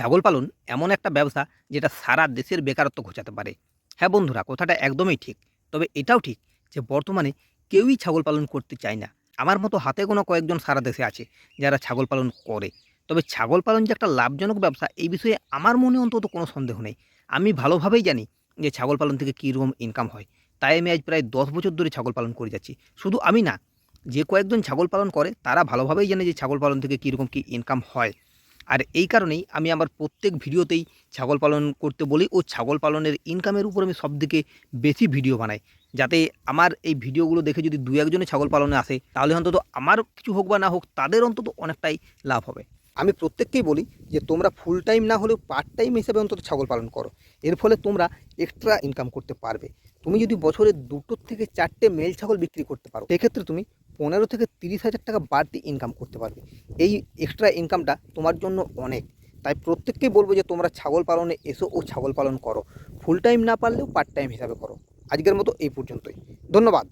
ছাগল পালন এমন একটা ব্যবসা যেটা সারা দেশের বেকারত্ব ঘোচাতে পারে। হ্যাঁ বন্ধুরা, কথাটা একদমই ঠিক। তবে এটাও ঠিক যে বর্তমানে কেউই ছাগল পালন করতে চায় না। আমার মতো হাতে কোনো কয়েকজন সারা দেশে আছে যারা ছাগল পালন করে। তবে ছাগল পালন যে একটা লাভজনক ব্যবসা, এই বিষয়ে আমার মনে অন্তত কোনো সন্দেহ নেই। আমি ভালোভাবেই জানি যে ছাগল পালন থেকে কীরকম ইনকাম হয়। তাই আমি আজ প্রায় দশ বছর ধরে ছাগল পালন করে যাচ্ছি। শুধু আমি না, যে কয়েকজন ছাগল পালন করে, তারা ভালোভাবেই জানে যে ছাগল পালন থেকে কীরকম কী ইনকাম হয়। আর এই কারণেই আমি আমার প্রত্যেক ভিডিওতেই ছাগল পালন করতে বলি ও ছাগল পালনের ইনকামের উপর আমি সবথেকে বেশি ভিডিও বানাই। যাতে আমার এই ভিডিওগুলো দেখে যদি দু একজনে ছাগল পালনে আসে, তাহলে অন্তত আমার কিছু হোক বা না হোক, তাদের অন্তত অনেকটাই লাভ হবে। আমি প্রত্যেককেই বলি যে, তোমরা ফুল টাইম না হলেও পার্ট টাইম হিসেবে অন্তত ছাগল পালন করো। এর ফলে তোমরা এক্সট্রা ইনকাম করতে পারবে। তুমি যদি বছরে দুটো থেকে চারটে মেল ছাগল বিক্রি করতে পারো, সেক্ষেত্রে তুমি পনেরো থেকে তিরিশ হাজার টাকা বাড়তি ইনকাম করতে পারবে। এই এক্সট্রা ইনকামটা তোমার জন্য অনেক। তাই প্রত্যেককেই বলব যে, তোমরা ছাগল পালনে এসো ও ছাগল পালন করো। ফুল টাইম না পারলেও পার্ট টাইম হিসাবে করো। আজকের মতো এই পর্যন্তই। ধন্যবাদ।